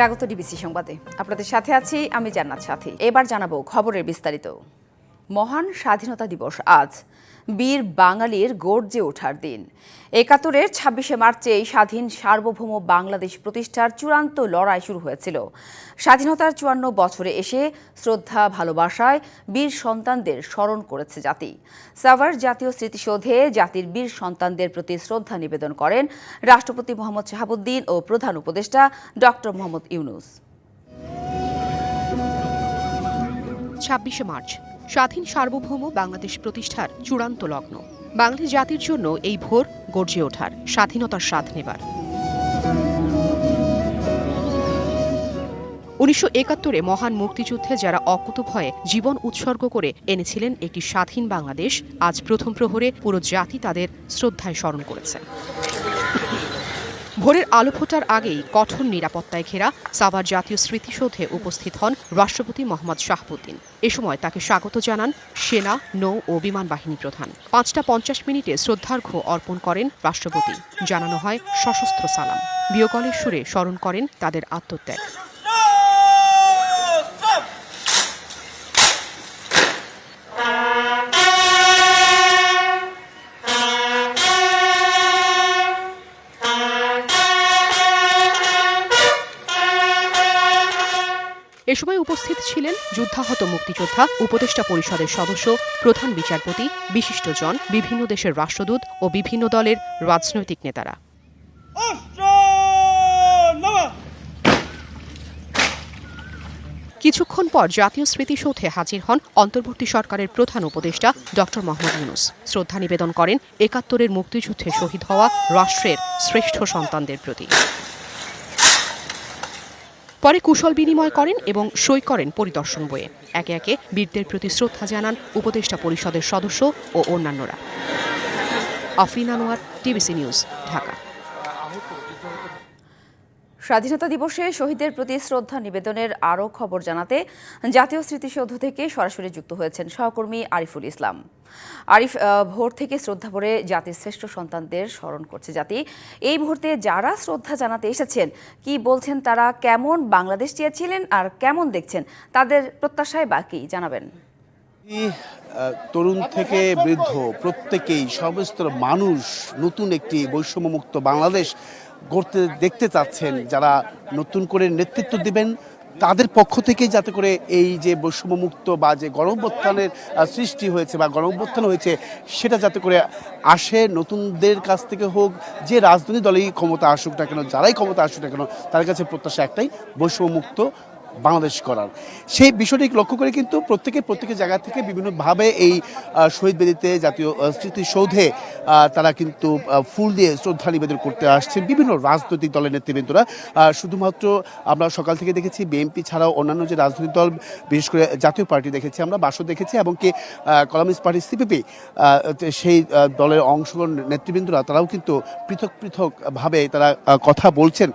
স্বাগত ডিবিসি সংবাদে। আপনাদের সাথে আছি আমি জান্নাত সাথী। এবার জানাব খবরের বিস্তারিত। মহান স্বাধীনতা দিবস আজ। বীর বাঙালির গর্জে ওঠার দিন। একাত্তরের ছাব্বিশে মার্চে স্বাধীন সার্বভৌম বাংলাদেশ প্রতিষ্ঠার চূড়ান্ত লড়াই শুরু হয়েছিল। স্বাধীনতার চুয়ান্ন বছরে এসে শ্রদ্ধা, ভালোবাসায় বীর সন্তানদের স্মরণ করেছে জাতি। সাভার জাতীয় স্মৃতিসৌধে জাতির বীর সন্তানদের প্রতি শ্রদ্ধা নিবেদন করেন রাষ্ট্রপতি মোহাম্মদ শাহাবুদ্দিন ও প্রধান উপদেষ্টা ডক্টর মোহাম্মদ ইউনুস। ছাব্বিশে মার্চ। স্বাধীন সার্বভৌম বাংলাদেশ প্রতিষ্ঠার চূড়ান্ত লগ্ন। বাঙালি জাতির জন্য এই ভোর গর্জে ওঠার স্বাধীনতার স্বাদ নেবার। উনিশশো একাত্তরে মহান মুক্তিযুদ্ধে যারা অকুতভয়ে জীবন উৎসর্গ করে এনেছিলেন একটি স্বাধীন বাংলাদেশ, আজ প্রথম প্রহরে পুরো জাতি তাদের শ্রদ্ধায় স্মরণ করেছে। ভোরের আলো ফোটার আগেই কঠোর নিরাপত্তায় ঘেরা সাভার জাতীয় স্মৃতিসৌধে উপস্থিত হন রাষ্ট্রপতি মোহাম্মদ শাহবুদ্দিন। এ সময় তাকে স্বাগত জানান সেনা, নৌ ও বিমান বাহিনী প্রধান। পাঁচটা পঞ্চাশ মিনিটে শ্রদ্ধার্ঘ্য অর্পণ করেন রাষ্ট্রপতি। জানানো হয় সশস্ত্র সালাম। বিয়োগলের সুরে স্মরণ করেন তাদের আত্মত্যাগ। এ সময় উপস্থিত ছিলেন যুদ্ধাহত মুক্তিযোদ্ধা উপদেষ্টা পরিষদের সদস্য প্রধান বিচারপতি বিশিষ্টজন বিভিন্ন দেশের রাষ্ট্রদূত ও বিভিন্ন দলের রাজনৈতিক নেতারা। কিছুক্ষণ পর জাতীয় স্মৃতিসৌধে হাজির হন অন্তর্বর্তী সরকারের প্রধান উপদেষ্টা ডক্টর মোহাম্মদ ইউনুস। শ্রদ্ধা নিবেদন করেন একাত্তরের মুক্তিযুদ্ধে শহীদ হওয়া রাষ্ট্রের শ্রেষ্ঠ সন্তানদের প্রতি। পরে কুশল বিনিময় করেন এবং সই করেন পরিদর্শন বইয়ে। একে একে বীরদের প্রতি শ্রদ্ধা জানান উপদেষ্টা পরিষদের সদস্য ও অন্যান্যরা। Afrin Anwar DBC news, Dhaka. স্বাধীনতা দিবসে শহীদদের প্রতি শ্রদ্ধা নিবেদনের আরও খবর জানাতে জাতীয় স্মৃতিসৌধ থেকে সরাসরি যুক্ত হয়েছেন সহকর্মী আরিফুল ইসলাম। আরিফ ভোর থেকে শ্রদ্ধা ভরে জাতির শ্রেষ্ঠ সন্তানদের স্মরণ করছে জাতি। এই মুহূর্তে যারা শ্রদ্ধা জানাতে এসেছেন, কি বলছেন তারা, কেমন বাংলাদেশ চেয়েছিলেন আর কেমন দেখছেন, তাদের প্রত্যাশায় বাকি জানাবেন? তরুণ থেকে বৃদ্ধ প্রত্যেকেই, সমস্ত মানুষ, নতুন একটি বৈষম্যমুক্ত বাংলাদেশ গড়তে দেখতে চাচ্ছেন, যারা নতুন করে নেতৃত্ব দিবেন, তাদের পক্ষ থেকে যাতে করে এই যে বৈষম্যমুক্ত বা যে গণঅভ্যুত্থানের সৃষ্টি হয়েছে বা গণঅভ্যুত্থান হয়েছে, সেটা যাতে করে আসে, নতুনদের কাছ থেকে হোক, যে রাজনৈতিক দলেই ক্ষমতা আসুক না কেন, যারাই ক্ষমতা আসুক না কেন, তাদের কাছে প্রত্যাশা একটাই, বৈষম্যমুক্ত বাংলাদেশ করার। সেই বিষয়টি লক্ষ্য করে কিন্তু প্রত্যেকে প্রত্যেকের জায়গা থেকে বিভিন্নভাবে এই শহীদ বেদিতে জাতীয় স্মৃতিসৌধে তারা কিন্তু ফুল দিয়ে শ্রদ্ধা নিবেদন করতে আসছেন বিভিন্ন রাজনৈতিক দলের নেতৃবৃন্দরা। শুধুমাত্র আমরা সকাল থেকে দেখেছি বিএনপি ছাড়াও অন্যান্য যে রাজনৈতিক দল, বিশেষ করে জাতীয় পার্টি দেখেছি, আমরা বাসও দেখেছি এবং কি কলামিস্ট পার্টি সিপিপি সেই দলের অংশগ্রহণ নেতৃবৃন্দরা, তারাও কিন্তু পৃথক পৃথকভাবে তারা কথা বলছেন।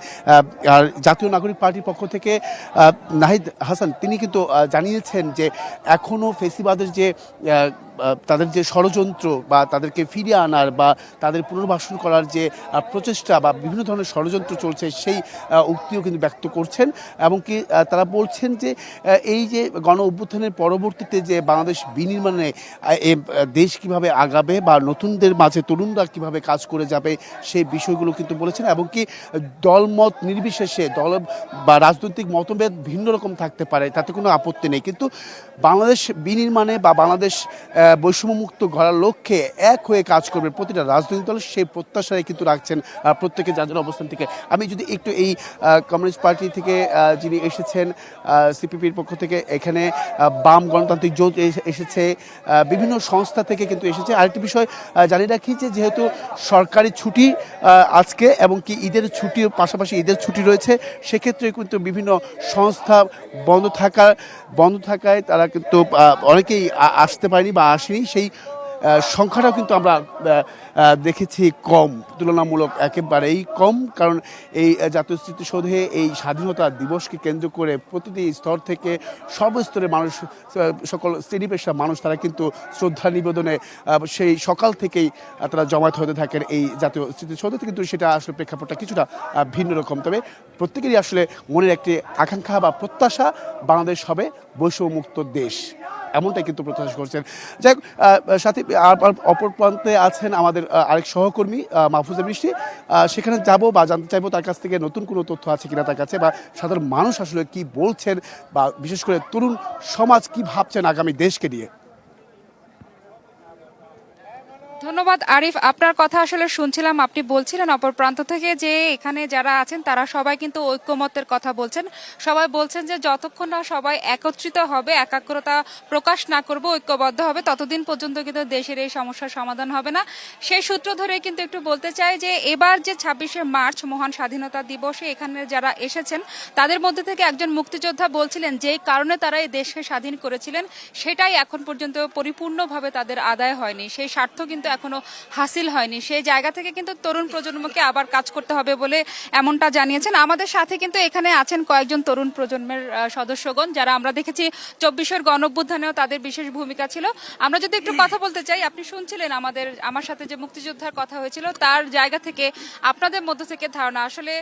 আর জাতীয় নাগরিক পার্টির পক্ষ থেকে নাহিদ হাসান তিনি কিন্তু জানিয়েছেন যে এখনও ফেসিবাদের যে তাদের যে ষড়যন্ত্র বা তাদেরকে ফিরিয়ে আনার বা তাদের পুনর্বাসন করার যে প্রচেষ্টা বা বিভিন্ন ধরনের ষড়যন্ত্র চলছে সেই উক্তিও কিন্তু ব্যক্ত করছেন। এবং কি তারা বলছেন যে এই যে গণ অভ্যুত্থানের পরবর্তীতে যে বাংলাদেশ বিনির্মাণে দেশ কীভাবে আগাবে বা নতুনদের মাঝে তরুণরা কীভাবে কাজ করে যাবে সেই বিষয়গুলো কিন্তু বলেছেন। এবং কি, দলমত নির্বিশেষে দল বা রাজনৈতিক মতভেদ ভিন্ন রকম থাকতে পারে, তাতে কোনো আপত্তি নেই। কিন্তু বাংলাদেশ বিনির্মাণে বা বাংলাদেশ বৈষম্যমুক্ত গড়ার লক্ষ্যে এক হয়ে কাজ করবে প্রতিটা রাজনৈতিক দল, সেই প্রত্যাশায় কিন্তু রাখছেন প্রত্যেকে যার যার অবস্থান থেকে। আমি যদি একটু এই কমিউনিস্ট পার্টি থেকে যিনি এসেছেন সিপিপির পক্ষ থেকে, এখানে বাম গণতান্ত্রিক জোট এস- এসেছে বিভিন্ন সংস্থা থেকে কিন্তু এসেছে। আরেকটি বিষয় জানিয়ে রাখি যে যেহেতু সরকারি ছুটি আজকে এবং কি ঈদের ছুটির পাশাপাশি ঈদের ছুটি রয়েছে, সেক্ষেত্রে কিন্তু বিভিন্ন সংস্থা বন্ধ থাকার, বন্ধ থাকায় তারা কিন্তু অনেকেই আসতে পারেনি বা আসেনি। সেই সংখ্যাটাও কিন্তু আমরা দেখেছি কম, তুলনামূলক একেবারেই কম। কারণ এই জাতীয় স্মৃতিসৌধে এই স্বাধীনতা দিবসকে কেন্দ্র করে প্রতিটি স্তর থেকে সর্বস্তরের মানুষ সকল শ্রেণি পেশার মানুষ, তারা কিন্তু শ্রদ্ধা নিবেদনে সেই সকাল থেকেই তারা জমায়েত হতে থাকেন এই জাতীয় স্মৃতিসৌধে কিন্তু সেটা আসলে প্রেক্ষাপটটা কিছুটা ভিন্ন রকম। তবে প্রত্যেকেরই আসলে মনের একটি আকাঙ্ক্ষা বা প্রত্যাশা বাংলাদেশ হবে বৈষম্যমুক্ত দেশ। এমনটাই কিন্তু প্রত্যাশা করছেন। যাই হোক সাথে অপর প্রান্তে আছেন আমাদের আরেক সহকর্মী মাহফুজা আহ, সেখানে যাব বা জানতে চাইব তার কাছ থেকে নতুন কোনো তথ্য আছে কিনা তার কাছে বা সাধারণ মানুষ আসলে কি বলছেন বা বিশেষ করে তরুণ সমাজ কি ভাবছেন আগামী দেশকে নিয়ে? ধন্যবাদ, আরিফ। আপনার কথা আসলে শুনছিলাম, আপনি বলছিলেন অপর প্রান্ত থেকে যে এখানে যারা আছেন, তারা সবাই কিন্তু ঐক্যমতের কথা বলছেন। সবাই বলছেন যে যতক্ষণ না সবাই একত্রিত হবে, একাগ্রতা প্রকাশ না করবে, ঐক্যবদ্ধ হবে, ততদিন পর্যন্ত কিন্তু দেশের এই সমস্যার সমাধান হবে না। সেই সূত্র ধরে কিন্তু একটু বলতে চাই যে এবার যে ছাব্বিশে মার্চ মহান স্বাধীনতা দিবসে এখানে যারা এসেছেন, তাদের মধ্যে থেকে একজন মুক্তিযোদ্ধা বলছিলেন যে কারণে তারা এই দেশকে স্বাধীন করেছিলেন, সেটাই এখন পর্যন্ত পরিপূর্ণভাবে তাদের আদায় হয়নি। সেই স্বার্থ কিন্তু এখনও হাসিল হয়নি। সেই জায়গা থেকে কিন্তু তরুণ প্রজন্মকে আবার কাজ করতে হবে বলে এমনটা জানিয়েছেন। আমাদের সাথে কিন্তু এখানে আছেন কয়েকজন তরুণ প্রজন্মের সদস্যগণ, যারা আমরা দেখেছি চব্বিশের গণঅভ্যুত্থানেও তাদের বিশেষ ভূমিকা ছিল। আমরা যদি একটু কথা বলতে চাই, আপনি শুনছিলেন আমাদের, আমার সাথে যে মুক্তিযোদ্ধার কথা হয়েছিল, তার জায়গা থেকে আপনাদের মধ্য থেকে ধারণা, আসলে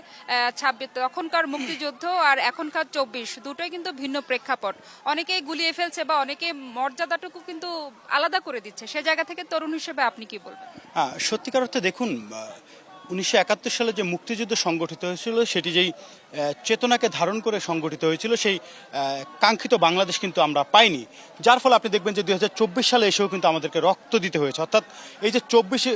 ছাব্বিশ, তখনকার মুক্তিযুদ্ধ আর এখনকার চব্বিশ দুটোই কিন্তু ভিন্ন প্রেক্ষাপট। অনেকেই গুলিয়ে ফেলছে বা অনেকে মর্যাদাটুকু কিন্তু আলাদা করে দিচ্ছে। সে জায়গা থেকে তরুণ হিসেবে আপনি কি বলবেন? হ্যাঁ সত্যিকার অর্থে দেখুন উনিশশো একাত্তর সালে যে মুক্তিযুদ্ধ সংগঠিত হয়েছিল, সেটি যেই চেতনাকে ধারণ করে সংগঠিত হয়েছিল, সেই কাঙ্ক্ষিত বাংলাদেশ কিন্তু আমরা পাইনি। যার ফলে আপনি দেখবেন যে দুই হাজার চব্বিশ সালে এসেও কিন্তু আমাদেরকে রক্ত দিতে হয়েছে। অর্থাৎ এই যে চব্বিশে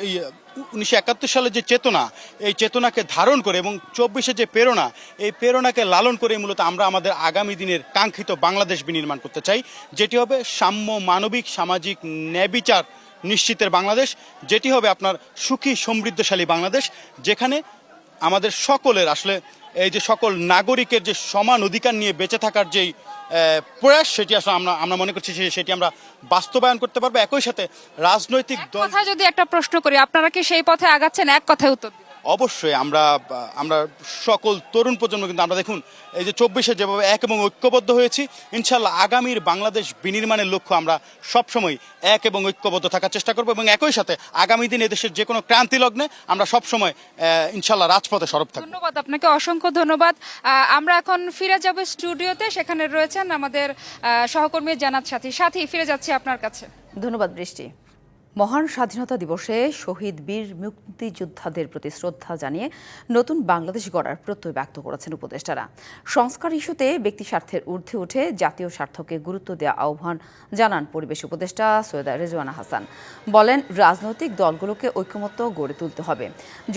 উনিশশো একাত্তর সালে যে চেতনা, এই চেতনাকে ধারণ করে এবং চব্বিশে যে প্রেরণা, এই প্রেরণাকে লালন করে মূলত আমরা আমাদের আগামী দিনের কাঙ্ক্ষিত বাংলাদেশ বিনির্মাণ করতে চাই, যেটি হবে সাম্য মানবিক, সামাজিক ন্যায় বিচার নিশ্চিতের বাংলাদেশ, যেটি হবে আপনার সুখী, সমৃদ্ধশালী বাংলাদেশ, যেখানে আমাদের সকলের আসলে এই যে সকল নাগরিকের যে সমান অধিকার নিয়ে বেঁচে থাকার যেই প্রয়াস, সেটি আসলে আমরা আমরা মনে করছি সেটি আমরা বাস্তবায়ন করতে পারব একই সাথে রাজনৈতিক দল যদি একটা প্রশ্ন করি, আপনারা কি সেই পথে আগাচ্ছেন এক কথায় উত্তর। অবশ্যই আমরা আমরা সকল তরুণ প্রজন্ম কিন্তু আমরা দেখুন এই যে চব্বিশে যেভাবে এক এবং ঐক্যবদ্ধ হয়েছি ইনশাল্লাহ আগামীর বাংলাদেশ বিনির্মাণের লক্ষ্য আমরা সবসময় এক এবং ঐক্যবদ্ধ থাকার চেষ্টা করব এবং একই সাথে আগামী দিন এদেশের যে কোনো ক্রান্তি লগ্নে আমরা সবসময় ইনশাল্লাহ রাজপথে সরব থাকব। ধন্যবাদ আপনাকে অসংখ্য ধন্যবাদ। আমরা এখন ফিরে যাব স্টুডিওতে সেখানে রয়েছেন আমাদের সহকর্মী জানাত সাথী। সাথী ফিরে যাচ্ছি আপনার কাছে। ধন্যবাদ বৃষ্টি। মহান স্বাধীনতা দিবসে শহীদ বীর মুক্তিযোদ্ধাদের প্রতি শ্রদ্ধা জানিয়ে নতুন বাংলাদেশ গড়ার প্রত্যয় ব্যক্ত করেছেন উপদেষ্টারা। সংস্কার ইস্যুতে ব্যক্তি স্বার্থের ঊর্ধ্বে উঠে জাতীয় স্বার্থকে গুরুত্ব দেওয়া আহ্বান জানান পরিবেশ উপদেষ্টা সৈয়দা রেজওয়ানা হাসান। বলেন, রাজনৈতিক দলগুলোকে ঐক্যমত্য গড়ে তুলতে হবে,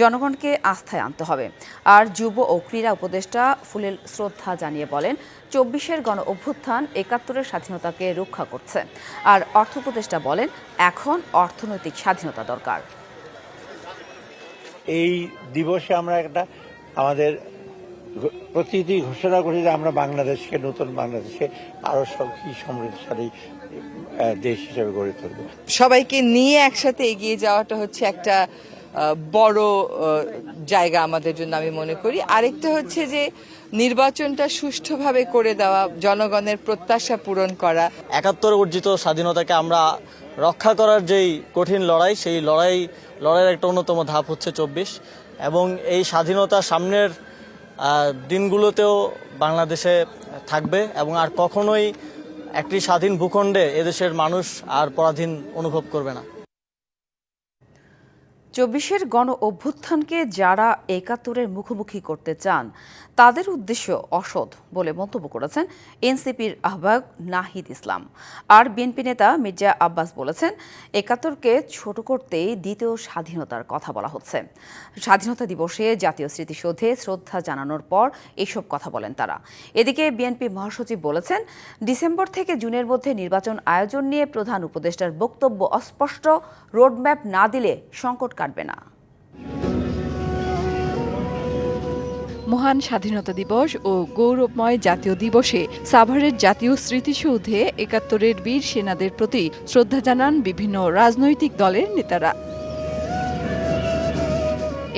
জনগণকে আস্থায় আনতে হবে। আর যুব ও ক্রীড়া উপদেষ্টা ফুলেল শ্রদ্ধা জানিয়ে বলেন চব্বিশের গণ অভ্যুত্থান একাত্তরের স্বাধীনতাকে রক্ষা করছে। আর অর্থ উপদেষ্টা বলেন এখন অর্থনৈতিক স্বাধীনতা দরকার। এই দিবসে আমরা একটা আমাদের প্রতিটি ঘোষণা করি যে আমরা বাংলাদেশকে নতুন বাংলাদেশে আরও সুখী সমৃদ্ধশালী দেশ হিসেবে গড়ে তুলব। সবাইকে নিয়ে একসাথে এগিয়ে যাওয়াটা হচ্ছে একটা বড় জায়গা আমাদের জন্য আমি মনে করি। আরেকটা হচ্ছে যে নির্বাচনটা সুষ্ঠুভাবে করে দেওয়া, জনগণের প্রত্যাশা পূরণ করা। একাত্তর অর্জিত স্বাধীনতাকে আমরা রক্ষা করার যেই কঠিন লড়াই, সেই লড়াই, লড়াইয়ের একটা অন্যতম ধাপ হচ্ছে চব্বিশ। এবং এই স্বাধীনতা সামনের দিনগুলোতেও বাংলাদেশে থাকবে এবং আর কখনোই একটি স্বাধীন ভূখণ্ডে এদেশের মানুষ আর পরাধীন অনুভব করবে না। চব্বিশের গণ অভ্যুত্থানকে যারা একাত্তরের মুখোমুখি করতে চান, তাদের উদ্দেশ্য অসৎ বলে মন্তব্য করেছেন এনসিপির আহ্বায়ক নাহিদ ইসলাম। আর বিএনপি নেতা মির্জা আব্বাস বলেছেন, একাত্তরকে ছোট করতেই দ্বিতীয় স্বাধীনতার কথা বলা হচ্ছে। স্বাধীনতা দিবসে জাতীয় স্মৃতিসৌধে শ্রদ্ধা জানানোর পর এসব কথা বলেন তারা। এদিকে বিএনপি মহাসচিব বলেছেন, ডিসেম্বর থেকে জুনের মধ্যে নির্বাচন আয়োজন নিয়ে প্রধান উপদেষ্টার বক্তব্য অস্পষ্ট, রোডম্যাপ না দিলে সংকট কাটবে না। মহান স্বাধীনতা দিবস ও গৌরবময় জাতীয় দিবসে সাভারের জাতীয় স্মৃতিসৌধে একাত্তরের বীর সেনাদের প্রতি শ্রদ্ধা জানান বিভিন্ন রাজনৈতিক দলের নেতারা।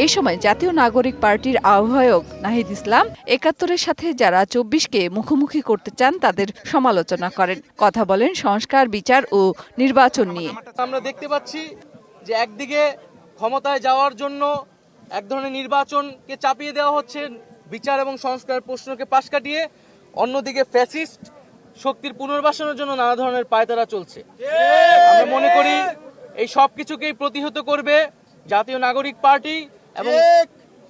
এ সময় জাতীয় নাগরিক পার্টির আহ্বায়ক নাহিদ ইসলাম একাত্তরের সাথে যারা চব্বিশকে মুখোমুখি করতে চান তাদের সমালোচনা করেন। কথা বলেন সংস্কার বিচার ও নির্বাচন নিয়ে। আমরা দেখতে পাচ্ছি যে একদিকে ক্ষমতায় যাওয়ার জন্য এক ধরনের নির্বাচনকে চাপিয়ে দেওয়া হচ্ছে বিচার এবং সংস্কার প্রশ্নকে পাশ কাটিয়ে অন্যদিকে ফ্যাসিস্ট শক্তির পুনর্বাসনের জন্য নানা ধরনের পায়তারা চলছে। আমরা মনে করি এই সব কিছুকেই প্রতিহত করবে জাতীয় নাগরিক পার্টি এবং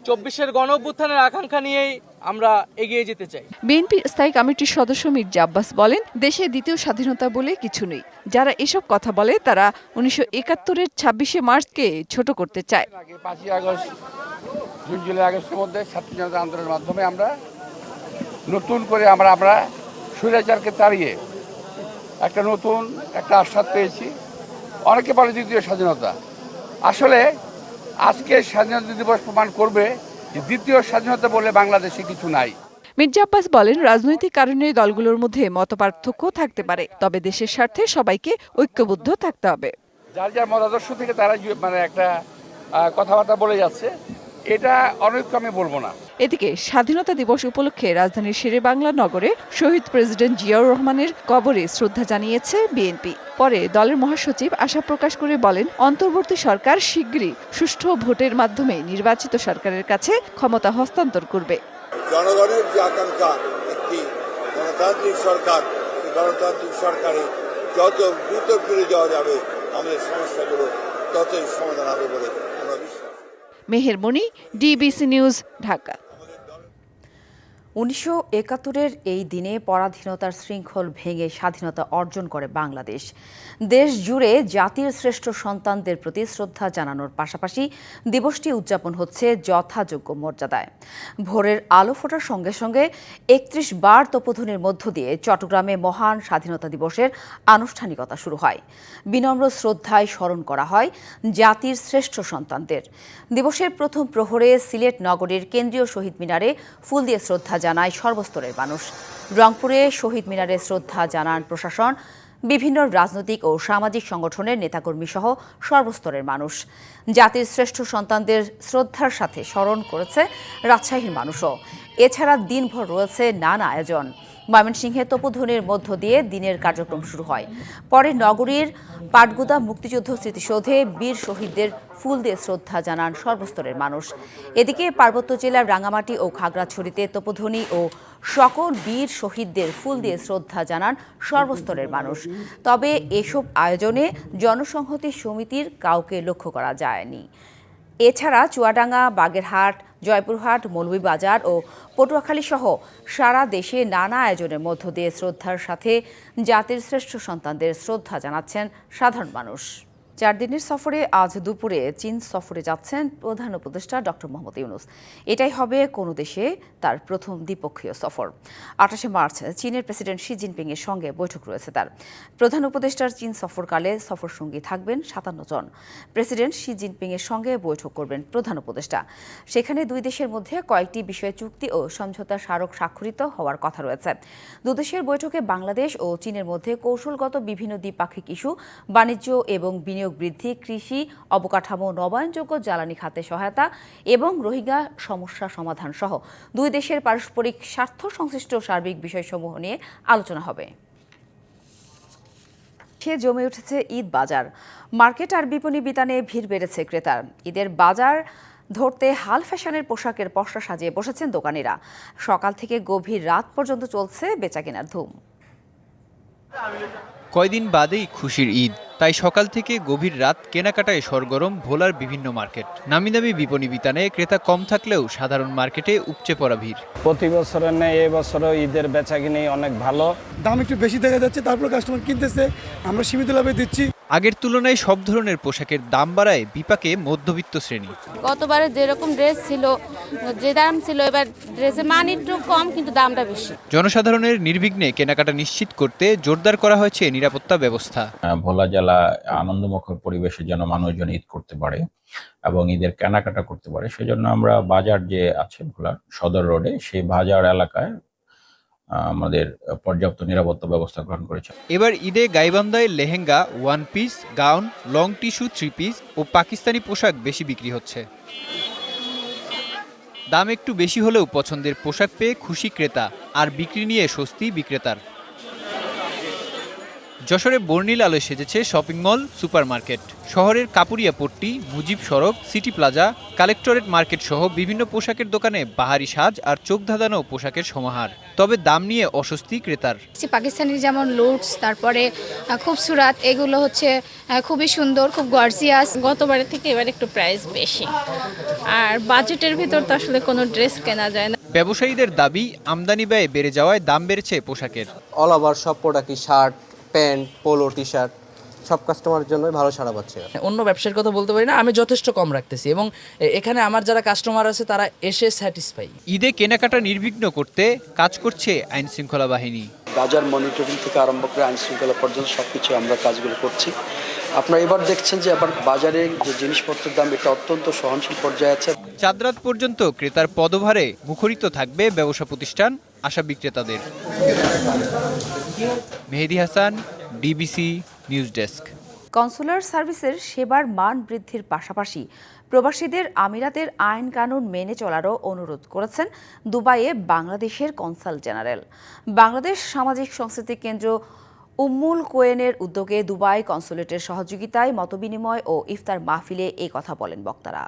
চব্বিশের গণ অভ্যুত্থানের আকাঙ্ক্ষা নিয়েই আমরা এগিয়ে যেতে চাই। বিএনপির স্থায়ী কমিটির সদস্য মির্জা আব্বাস বলেন দেশে দ্বিতীয় স্বাধীনতা বলে কিছু নেই। যারা এসব কথা বলে তারা উনিশশো একাত্তরের ছাব্বিশে মার্চকে ছোট করতে চায়। পাঁচই আগস্ট জুন জুলাই আগস্টের মধ্যে ছাত্র জনতা আন্দোলনের মাধ্যমে আমরা নতুন করে আমরা আমরা স্বৈরাচারকে তাড়িয়ে একটা নতুন একটা আশ্বাদ পেয়েছি। অনেকে বলে দ্বিতীয় স্বাধীনতা। আসলে আজকে স্বাধীনতা দিবস প্রমাণ করবে দ্বিতীয় স্বাধীনতা বলে বাংলাদেশে কিছু নাই। মির্জা আব্বাস বলেন রাজনৈতিক কারণে দলগুলোর মধ্যে মতপার্থক্য থাকতে পারে। তবে দেশের স্বার্থে সবাইকে ঐক্যবদ্ধ থাকতে হবে। যার যার মতাদর্শ থেকে তারা মানে একটা কথাবার্তা বলে যাচ্ছে। এটা অনৈক্য আমি বলব না। এদিকে স্বাধীনতা দিবস উপলক্ষে রাজধানীর শেরে বাংলা নগরে শহীদ প্রেসিডেন্ট জিয়াউর রহমানের কবরে শ্রদ্ধা জানিয়েছে বিএনপি পরে দলের মহাসচিব আশা প্রকাশ করে বলেন, অন্তর্বর্তী সরকার শিগগিরই সুষ্ঠু ভোটের মাধ্যমে নির্বাচিত সরকারের কাছে ক্ষমতা হস্তান্তর করবে জনগণের যে আকাঙ্ক্ষা একটি গণতান্ত্রিক সরকার গণতান্ত্রিক সরকারে যত দ্রুত ফিরে যাওয়া যাবে, আমাদের সমস্যাগুলো ততই সমাধান হবে বলে। Mehermoni DBC news Dhaka. উনিশশো একাত্তরের এই দিনে পরাধীনতার শৃঙ্খল ভেঙে স্বাধীনতা অর্জন করে বাংলাদেশ। দেশ জুড়ে জাতির শ্রেষ্ঠ সন্তানদের প্রতি শ্রদ্ধা জানানোর পাশাপাশি দিবসটি উদযাপন হচ্ছে যথাযোগ্য মর্যাদায়। ভোরের আলো ফোটার সঙ্গে সঙ্গে একত্রিশ বার তোপধ্বনির মধ্য দিয়ে চট্টগ্রামে মহান স্বাধীনতা দিবসের আনুষ্ঠানিকতা শুরু হয়। বিনম্র শ্রদ্ধায় স্মরণ করা হয় জাতির শ্রেষ্ঠ সন্তানদের। দিবসের প্রথম প্রহরে সিলেট নগরীর কেন্দ্রীয় শহীদ মিনারে ফুল দিয়ে শ্রদ্ধা জানায় সর্বস্তরের মানুষ। রংপুরে শহীদ মিনারে শ্রদ্ধা জানান প্রশাসন। বিভিন্ন রাজনৈতিক ও সামাজিক সংগঠনের নেতাকর্মী সহ সর্বস্তরের মানুষ। জাতির শ্রেষ্ঠ সন্তানদের শ্রদ্ধার সাথে স্মরণ করেছে রাজশাহীর মানুষও। এছাড়া দিনভর রয়েছে নানা আয়োজন। ময়মনসিংহে তোপধ্বনির মধ্য দিয়ে দিনের কার্যক্রম শুরু হয়। পরে নগরীর পাটগুদা মুক্তিযুদ্ধ স্মৃতিসৌধে বীর শহীদদের ফুল দিয়ে শ্রদ্ধা জানান সর্বস্তরের মানুষ। এদিকে পার্বত্য জেলার রাঙামাটি ও খাগড়াছড়িতে তোপধ্বনি ও সকল বীর শহীদদের ফুল দিয়ে শ্রদ্ধা জানান সর্বস্তরের মানুষ। তবে এসব আয়োজনে জনসংহতি সমিতির কাউকে লক্ষ্য করা যায়নি। এছাড়া চুয়াডাঙ্গা, বাগেরহাট জয়পুরহাট, মৌলভীবাজার ও পটুয়াখালী সহ সারা দেশে নানা আয়োজনের মধ্য দিয়ে শ্রদ্ধার সাথে জাতির শ্রেষ্ঠ সন্তানদের শ্রদ্ধা জানাচ্ছেন সাধারণ মানুষ। চার দিনের সফরে আজ দুপুরে চীন সফরে যাচ্ছেন প্রধান উপদেষ্টা ডক্টর মোহাম্মদ ইউনুস। এটাই হবে কোনো দেশে তার প্রথম দ্বিপক্ষীয় সফর। আঠাশে মার্চ চীনের প্রেসিডেন্ট শি জিনপিং এর সঙ্গে বৈঠক রয়েছে তার। প্রধান উপদেষ্টার চীন সফরকালে সফর সঙ্গী থাকবেন সাতান্ন জন। প্রেসিডেন্ট শি জিনপিং এর সঙ্গে বৈঠক করবেন প্রধান উপদেষ্টা। সেখানে দুই দেশের মধ্যে কয়েকটি বিষয়ে চুক্তি ও সমঝোতা স্মারক স্বাক্ষরিত হওয়ার কথা রয়েছে। দুদেশের বৈঠকে বাংলাদেশ ও চীনের মধ্যে কৌশলগত বিভিন্ন দ্বিপাক্ষিক ইস্যু, বাণিজ্য এবং বিনিয়োগ বৃদ্ধি, কৃষি, অবকাঠামো নবায়নযোগ্য, জ্বালানি খাতে সহায়তা এবং রোহিঙ্গা সমস্যা সমাধান সহ দুই দেশের পারস্পরিক স্বার্থ সংশ্লিষ্ট সার্বিক বিষয়সমূহ নিয়ে আলোচনা হবে। সে জমে উঠেছে ঈদ বাজার। মার্কেট আর বিপণী বিতানে ভিড় বেড়েছে ক্রেতার। ঈদের বাজার ধরতে হাল ফ্যাশনের পোশাকের পসরা সাজিয়ে বসেছেন দোকানিরা। সকাল থেকে গভীর রাত পর্যন্ত চলছে বেচাকেনার ধুম। কয়দিন বাদেই খুশির ঈদ। তাই সকাল থেকে গভীর রাত কেনাকাটায় সরগরম ভোলার বিভিন্ন মার্কেট। নামি দামি বিপণী বিতানে ক্রেতা কম থাকলেও সাধারণ মার্কেটে উপচে পড়া ভিড়। প্রতি বছরের নেই এবছরও ঈদের বেচাকিনি অনেক ভালো। দাম একটু বেশি দেখা যাচ্ছে তারপর কাস্টমার কিনতেছে। আমরা সীমিত লাভে দিচ্ছি। আগের তুলনায় সব ধরনের পোশাকের দাম বাড়ায় বিপাকে মধ্যবিত্ত শ্রেণি। গতবারে যেরকম ড্রেস ছিল যে দাম ছিল এবার ড্রেসের মান একটু কম কিন্তু দামটা বেশি। জনসাধারণের নির্বিঘ্নে কেনাকাটা নিশ্চিত করতে জোরদার করা হয়েছে নিরাপত্তা ব্যবস্থা। ভোলা জেলা আনন্দমুখর পরিবেশে যেন মানুষজন ঈদ করতে পারে এবং ঈদের কেনাকাটা করতে পারে সেজন্য আমরা বাজার যে আছে ভোলার সদর রোডে সেই বাজার এলাকায় আমাদের পর্যাপ্ত নিরাপত্তা ব্যবস্থা গ্রহণ করেছে। এবার ঈদে গাইবান্ধায় lehenga one piece gown long tissue three piece ও পাকিস্তানি পোশাক বেশি বিক্রি হচ্ছে। দাম একটু বেশি হলেও পছন্দের পোশাক পেয়ে খুশি ক্রেতা, আর বিক্রি নিয়ে স্বস্তি বিক্রেতার। যশোরে বর্ণিল আলোয় সেজেছে শপিং মল সুপারমার্কেট। শহরের কাপুরিয়া পট্টি মুজিব সড়ক সিটি প্লাজা কালেক্টরেট মার্কেট সহ বিভিন্ন পোশাকের দোকানে বাহারি সাজ আর চোখ ধাঁধানো পোশাকের সমাহার। তবে দাম নিয়ে অস্বস্তি ক্রেতার। পাকিস্তানি যেমন লুটস তারপরে খুব সুরাত এগুলো হচ্ছে খুবই সুন্দর খুব গর্জিয়াস গতবারের থেকে এবার একটু প্রাইস বেশি। আর বাজেটের ভিতর তো আসলে কোনো ড্রেস কেনা যায় না। ব্যবসায়ীদের দাবি আমদানি ব্যয় বেড়ে যাওয়ায় দাম বেড়েছে পোশাকের। অল ওভার সব প্রোডাক্টই shirt pant polo T shirt সব কাস্টমারের জন্যই ভালো সাড়া পাচ্ছে অন্য ব্যবসার কথা বলতে পারি না আমি যথেষ্ট কম রাখতেছি এবং এখানে আমার যারা কাস্টমার আছে তারা এসে স্যাটিসফাই ঈদে কেনাকাটা নির্বিঘ্ন করতে কাজ করছে আইন শৃঙ্খলা বাহিনী। বাজার মনিটরিং থেকে আরম্ভ করে আইন শৃঙ্খলা পর্যন্ত সব কিছু আমরা কাজগুলো করছি। আপনারা এবার দেখছেন যে আবার বাজারে যে জিনিসপত্রের দাম এটা অত্যন্ত সহনশীল পর্যায়ে আছে। চাঁদরাত পর্যন্ত ক্রেতার পদভারে মুখরিত থাকবে ব্যবসা প্রতিষ্ঠান। আশা বিক্রেতাদের। Mehedi Hasan DBC news desk. Consular সার্ভিসের সেবার মান বৃদ্ধির পাশাপাশি প্রবাসীদের আমিরাতের আইন কানুন মেনে চলারও অনুরোধ করেছেন দুবাইয়ে বাংলাদেশের কনসাল জেনারেল। বাংলাদেশ সামাজিক সংস্কৃতি কেন্দ্র উম্মুল কোয়েনের উদ্যোগে দুবাই কনসুলেটের সহযোগিতায় মতবিনিময় ও ইফতার মাহফিলে এই কথা বলেন বক্তারা।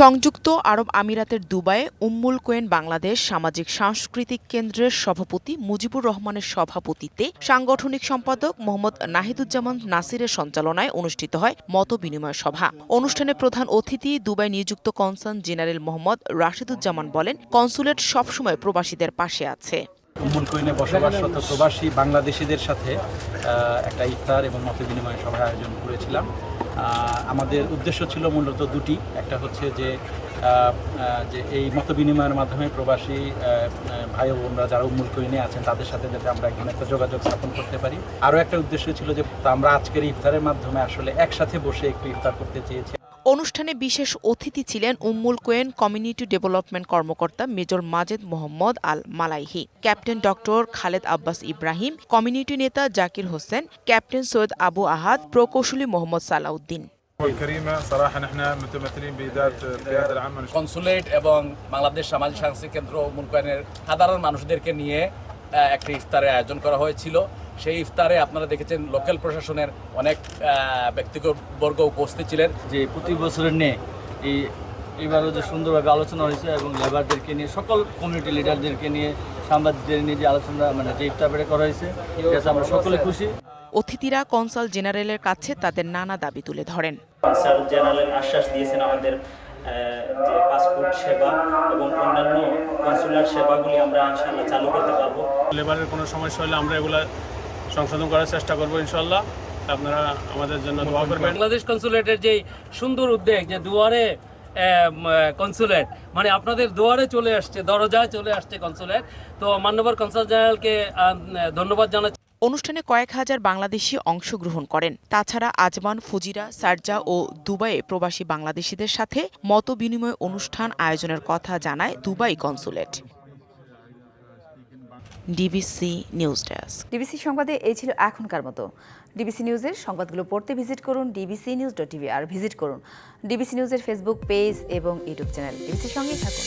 সংযুক্ত আরব আমিরাতের দুবাইয়ে উম্মুল কোয়েন বাংলাদেশ সামাজিক সাংস্কৃতিক কেন্দ্রের সভাপতি মুজিবুর রহমানের সভাপতিত্বে সাংগঠনিক সম্পাদক মোহাম্মদ নাহিদুজ্জামান নাসিরের সঞ্চালনায় অনুষ্ঠিত হয় মত বিনিময় সভা। অনুষ্ঠানে প্রধান অতিথি দুবাই নিযুক্ত কনসার্ন জেনারেল মোহাম্মদ রাশিদুজ্জামান বলেন, কনসুলেট সবসময় প্রবাসীদের পাশে আছে। উম্মুল কোইনে বসবাসরত প্রবাসী বাংলাদেশিদের সাথে একটা ইফতার এবং মত বিনিময় সভার আয়োজন করেছিলাম। আমাদের উদ্দেশ্য ছিল মূলত দুটি। একটা হচ্ছে যে যে এই মত বিনিময়ের মাধ্যমে প্রবাসী ভাই বোনরা যারা উন্মূল কোইনে আছেন, তাদের সাথে যাতে আমরা এখানে একটা যোগাযোগ স্থাপন করতে পারি। আরও একটা উদ্দেশ্য ছিল যে আমরা আজকের ইফতারের মাধ্যমে আসলে একসাথে বসে একটু ইফতার করতে চেয়েছি। অনুষ্ঠানে বিশেষ অতিথি ছিলেন Umm al Quwain community development কর্মকর্তা major Majed Mohammed Al Malaihi captain doctor Khaled Abbas Ibrahim community নেতা জাকির হোসেন ক্যাপ্টেন সৈয়দ আবু আহাদ প্রকৌশলী মোহাম্মদ সালাউদ্দিন। কনসুলেট এবং বাংলাদেশ সামাজিক সাংস্কৃতিক কেন্দ্র উম্মুল কোয়েনের সাধারণ মানুষদেরকে নিয়ে একটা ইফতারের আয়োজন করা হয়েছিল। সেই ইফতারে আপনারা দেখেছেন লোকাল প্রশাসনের অনেক আহ, ব্যক্তিবর্গ উপস্থিত ছিলেন। যে প্রতি বছরের নিয়ে এই এইবারও যে সুন্দরভাবে আলোচনা হয়েছে এবং লেবারদেরকে নিয়ে সকল কমিউনিটি লিডারদেরকে নিয়ে সাংবাদিকদের নিয়ে যে আলোচনা মানে যে ইফতার বেড়ে করা হয়েছে আমরা সকলে খুশি। অতিথিরা কনসাল জেনারেলের কাছে তাদের নানা দাবি তুলে ধরেন। কনসাল জেনারেল আশ্বাস দিয়েছেন আমাদের যে পাসপোর্ট সেবা এবং অন্যান্য কনসুলার সেবাগুলি আমরা ইনশাআল্লাহ চালু করতে পারব। লেবারের কোনো সমস্যা হলে আমরা এগুলা সংশোধন করার চেষ্টা করব ইনশাল্লাহ আপনারা আমাদের জন্য দোয়া করবেন। বাংলাদেশ কনসুলেটের যে সুন্দর উদ্যোগ যে দুয়ারে কনসুলেট মানে আপনাদের দুয়ারে চলে আসছে দরজায় চলে আসছে কনসুলেট তো মান্যবর কনসাল জেনারেলকে ধন্যবাদ জানাচ্ছি। অনুষ্ঠানে কয়েক হাজার বাংলাদেশি অংশগ্রহণ করেন। তাছাড়া আজমান, ফুজিরা, সারজা ও দুবাইয়ে প্রবাসী বাংলাদেশিদের সাথে মত বিনিময় অনুষ্ঠান আয়োজনের কথা জানায় Dubai consulate. DBC news desk. DBC সংবাদে এই ছিল এখনকার মতো। ডিবিসি নিউজের সংবাদগুলো পড়তে ভিজিট করুন ডিবিসি নিউজ ডট টিভি আর ভিজিট করুন ডিবিসি নিউজের ফেসবুক পেজ এবং ইউটিউব চ্যানেল। ডিবিসির সঙ্গেই থাকুন।